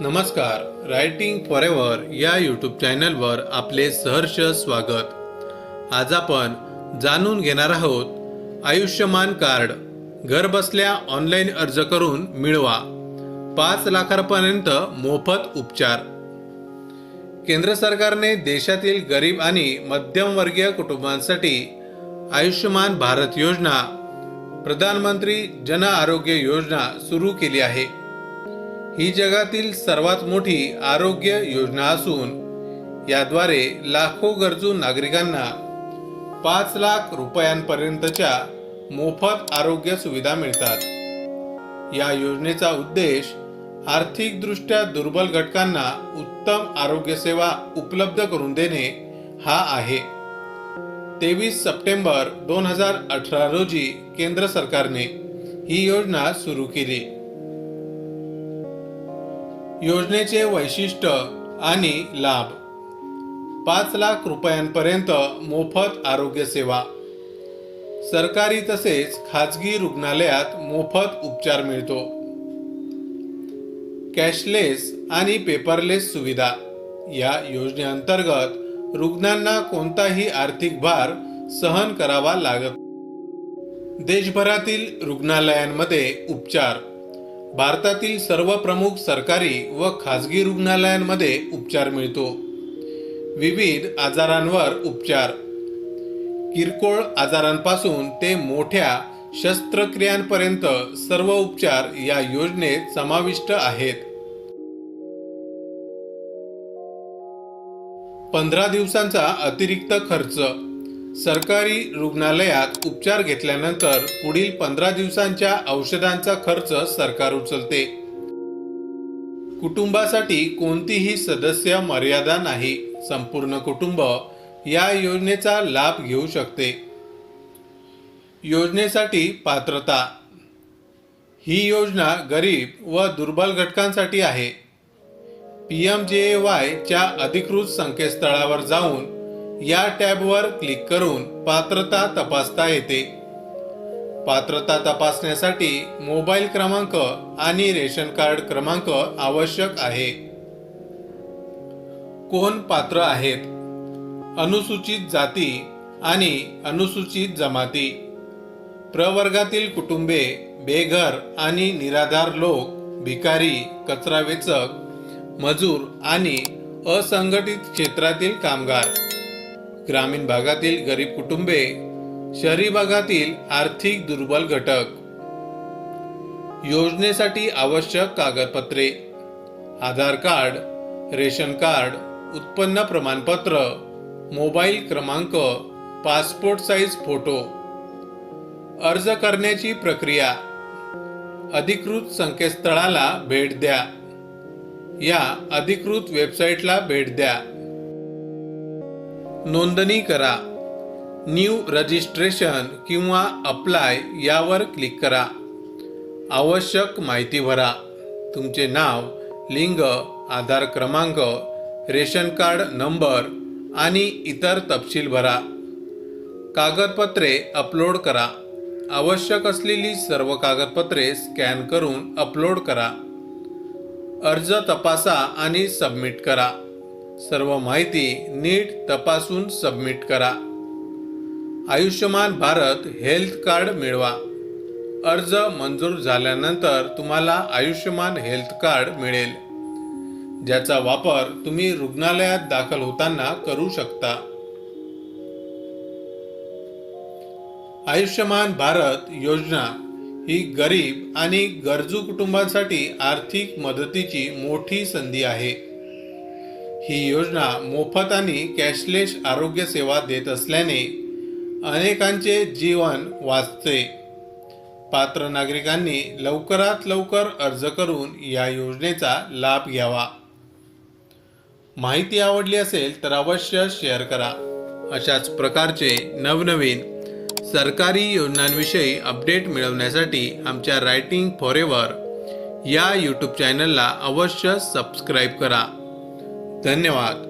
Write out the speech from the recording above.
नमस्कार writing for ever या YouTube चॅनलवर आपले सहर्ष स्वागत. आज आपण जाणून घेणार आहोत आयुष्यमान कार्ड घरबसल्या ऑनलाईन अर्ज करून मिळवा पाच लाखापर्यंत मोफत उपचार. केंद्र सरकारने देशातील गरीब आणि मध्यमवर्गीय कुटुंबांसाठी आयुष्यमान भारत योजना प्रधानमंत्री जन आरोग्य योजना सुरू केली आहे. ही जगातील सर्वात मोठी आरोग्य योजना असून याद्वारे लाखो गरजू नागरिकांना पाच लाख रुपयांपर्यंतच्या मोफत आरोग्य सुविधा मिळतात. या योजनेचा उद्देश आर्थिकदृष्ट्या दुर्बल घटकांना उत्तम आरोग्य सेवा उपलब्ध करून देणे हा आहे. तेवीस सप्टेंबर दोन हजार अठरा रोजी केंद्र सरकारने ही योजना सुरू केली. योजनेचे वैशिष्ट्य आणि लाभ. पाच लाख रुपयांपर्यंत मोफत आरोग्यसेवा सरकारी तसेच खाजगी रुग्णालयात मोफत उपचार मिळतो. कॅशलेस आणि पेपरलेस सुविधा. या योजनेअंतर्गत रुग्णांना कोणताही आर्थिक भार सहन करावा लागत देशभरातील रुग्णालयांमध्ये उपचार भारतातील सर्व प्रमुख सरकारी व खाजगी रुग्णालयांमध्ये उपचार मिळतो. विविध आजारांवर उपचार. किरकोळ आजारांपासून ते मोठ्या शस्त्रक्रियांपर्यंत सर्व उपचार या योजनेत समाविष्ट आहेत. पंधरा दिवसांचा अतिरिक्त खर्च. सरकारी रुग्णालयात उपचार घेतल्यानंतर पुढील पंधरा दिवसांच्या औषधांचा खर्च सरकार उचलते. कुटुंबासाठी कोणतीही सदस्य मर्यादा नाही. संपूर्ण कुटुंब या योजनेचा लाभ घेऊ शकते. योजनेसाठी पात्रता. ही योजना गरीब व दुर्बल घटकांसाठी आहे. पी एम जे ए वायच्या अधिकृत संकेतस्थळावर जाऊन या टॅबवर क्लिक करून पात्रता तपासता येते. पात्रता तपासण्यासाठी मोबाईल क्रमांक आणि रेशन कार्ड क्रमांक आवश्यक आहे. कोण पात्र आहेत? अनुसूचित जाती आणि अनुसूचित जमाती. प्रवर्गातील कुटुंबे बेघर आणि निराधार लोक भिकारी कचरा वेचक मजूर आणि असंघटित क्षेत्रातील कामगार. ग्रामीण भागातील गरीब कुटुंबे शहरी भागातील आर्थिक दुर्बल घटक. योजनेसाठी आवश्यक कागदपत्रे आधार कार्ड रेशन कार्ड उत्पन्न प्रमाणपत्र मोबाईल क्रमांक पासपोर्ट साईज फोटो. अर्ज करण्याची प्रक्रिया. अधिकृत संकेतस्थळाला भेट द्या. या अधिकृत वेबसाईटला भेट द्या. नोंदणी करा. न्यू रजिस्ट्रेशन किंवा अप्लाय यावर क्लिक करा. आवश्यक माहिती भरा. तुमचे नाव लिंग आधार क्रमांक रेशन कार्ड नंबर आणि इतर तपशील भरा. कागदपत्रे अपलोड करा. आवश्यक असलेली सर्व कागदपत्रे स्कॅन करून अपलोड करा. अर्ज तपासा आणि सबमिट करा. सर्व माहिती नीट तपासून सबमिट करा. आयुष्यमान भारत हेल्थ कार्ड मिळवा. अर्ज मंजूर झाल्यानंतर तुम्हाला आयुष्यमान हेल्थ कार्ड मिळेल. ज्याचा वापर तुम्ही रुग्णालयात दाखल होताना करू शकता. आयुष्यमान भारत योजना ही गरीब आणि गरजू कुटुंबांसाठी आर्थिक मदतीची मोठी संधी आहे. ही योजना मोफत आणि कॅशलेस आरोग्य सेवा देत असल्याने अनेकांचे जीवन वाचते. पात्र नागरिकांनी लवकरात लवकर अर्ज करून या योजनेचा लाभ घ्यावा. माहिती आवडली असेल तर अवश्य शेअर करा. अशाच प्रकारचे नवनवीन सरकारी योजनांविषयी अपडेट मिळवण्यासाठी आमच्या रायटिंग फॉर एव्हर या यूट्यूब चॅनलला अवश्य सबस्क्राईब करा. धन्यवाद.